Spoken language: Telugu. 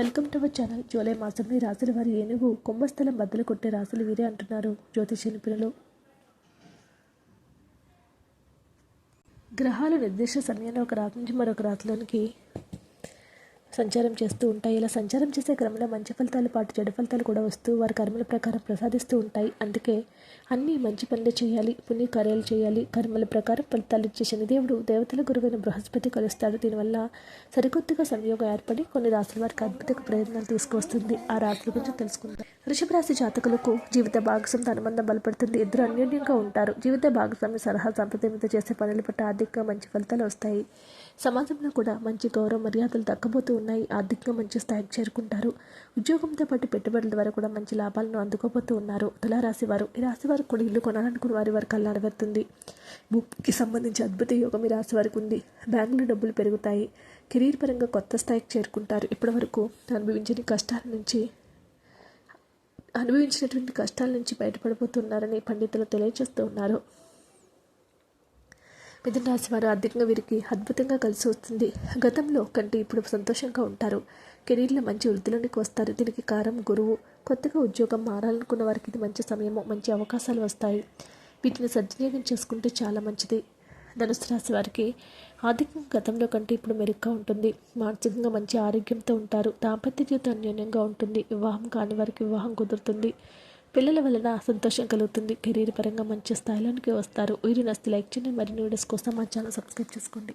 Welcome to our channel. July మాసంలో రాసుల రాశుల వారి ఏనుగు కుంభస్థలం బద్దలు కొట్టే రాశులు వీరే అంటున్నారు. జ్యోతిష నిపుణులు. గ్రహాలు నిర్దిష్ట సమయంలో ఒక రాత్రి నుంచి మరొక రాత్రిలోనికి సంచారం చేస్తూ ఉంటాయి. ఇలా సంచారం చేసే క్రమంలో మంచి ఫలితాలు పాటు చెడు ఫలితాలు కూడా వస్తూ వారి కర్మల ప్రకారం ప్రసాదిస్తూ ఉంటాయి. అందుకే అన్నీ మంచి పనులు చేయాలి పుణ్య కార్యాలు చేయాలి. కర్మల ప్రకారం ఫలితాలు ఇచ్చే శనిదేవుడు దేవతల గురువైన బృహస్పతి కలుస్తాడు. దీనివల్ల సరికొత్తగా సంయోగం ఏర్పడి కొన్ని రాసుల వారికి అద్భుత ప్రయత్నాలు తీసుకువస్తుంది. ఆ రాశుల గురించి తెలుసుకుందాం. వృషభ రాశి జాతకులకు జీవిత భాగస్వామితో అనుబంధం బలపడుతుంది. ఇద్దరు అన్యోన్యంగా ఉంటారు. జీవిత భాగస్వామి సలహా సంప్రదాయంతో చేసే పనుల పట్ల ఆర్థికంగా మంచి ఫలితాలు వస్తాయి. సమాజంలో కూడా మంచి గౌరవ మర్యాదలు దక్కబోతూ ఉన్నాయి. ఆర్థికంగా మంచి స్థాయికి చేరుకుంటారు. ఉద్యోగంతో పాటు పెట్టుబడుల ద్వారా కూడా మంచి లాభాలను అందుకోబోతూ ఉన్నారు. తులారాశి వారు. ఈ రాశి వారు కూడా ఇల్లు కొనాలనుకున్న వారి వారికి నెరవేరుతుంది భూమికి సంబంధించి అద్భుత యోగం ఈ రాశి వారికి ఉంది. బ్యాంకులో డబ్బులు పెరుగుతాయి. కెరీర్ పరంగా కొత్త స్థాయికి చేరుకుంటారు. ఇప్పటి వరకు అనుభవించిన కష్టాల నుంచి అనుభవించినటువంటి కష్టాల నుంచి బయటపడిపోతున్నారని పండితులు తెలియజేస్తూ ఉన్నారు. మిథున రాశి వారు ఆర్థికంగా వీరికి అద్భుతంగా కలిసి వస్తుంది. గతంలో కంటే ఇప్పుడు సంతోషంగా ఉంటారు. కెరీర్లో మంచి వృద్ధిలోనికి వస్తారు. దీనికి కారం గురువు. కొత్తగా ఉద్యోగం మారాలనుకున్న వారికి ఇది మంచి సమయము మంచి అవకాశాలు వస్తాయి. వీటిని సద్వినియోగం చేసుకుంటే చాలా మంచిది. ధనుసు రాశి వారికి ఆర్థికంగా గతంలో కంటే ఇప్పుడు మెరుగ్గా ఉంటుంది. మానసికంగా మంచి ఆరోగ్యంతో ఉంటారు. దాంపత్య జీవితం అన్యోన్యంగా ఉంటుంది. వివాహం కాని వారికి వివాహం కుదురుతుంది. పిల్లల వలన సంతోషం కలుగుతుంది. కెరీర్ పరంగా మంచి స్థాయిలోనికి వస్తారు. వీరిని లైక్ చేయండి. మరిన్ని వీడియోస్ కోసం మా ఛానల్ సబ్స్క్రైబ్ చేసుకోండి.